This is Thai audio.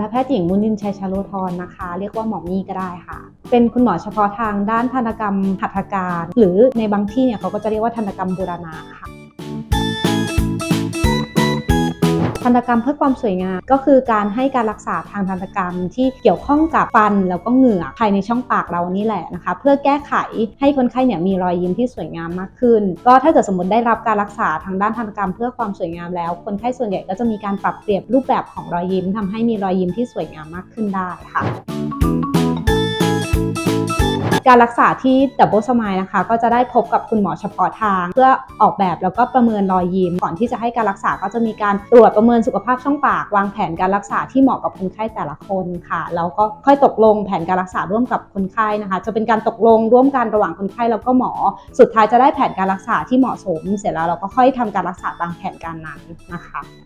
ณแพทย์หญิงมุนินชัยชโลธรนะคะ เรียกว่าหมอมี่ก็ได้ค่ะ เป็นคุณหมอเฉพาะทางด้านทันตกรรมหัตถการ หรือในบางที่เนี่ยเขาก็จะเรียกว่าทันตกรรมบูรณาค่ะ ทันตกรรมเพื่อความสวยงาม ก็คือการให้การรักษาทางทันตกรรมที่เกี่ยวข้องกับฟันแล้วก็เหงือกภายในช่องปากเรานี่แหละนะคะ เพื่อแก้ไขให้คนไข้เนี่ยมีรอยยิ้มที่สวยงามมากขึ้น ก็ถ้าเกิดสมมติได้รับการรักษาทางด้านทันตกรรมเพื่อความสวยงามแล้ว คนไข้ส่วนใหญ่ก็จะมีการปรับเปลี่ยนรูปแบบของรอยยิ้มทำให้มีรอยยิ้มที่สวยงามมากขึ้นได้ค่ะ การรักษาที่ดับเบิลสมายนะคะ ก็จะได้พบกับคุณหมอเฉพาะทาง เพื่อออกแบบแล้วก็ประเมินรอยยิ้มก่อนที่จะให้การรักษาก็จะมีการตรวจประเมินสุขภาพช่องปาก วางแผนการรักษาที่เหมาะกับคนไข้แต่ละคนค่ะแล้วก็ค่อยตกลงแผนการรักษาร่วมกับคนไข้นะคะ จะเป็นการตกลงร่วมกันระหว่างคนไข้แล้วก็หมอ สุดท้ายจะได้แผนการรักษาที่เหมาะสม เสร็จแล้วเราก็ค่อยทำการรักษาตามแผนการนั้นนะคะ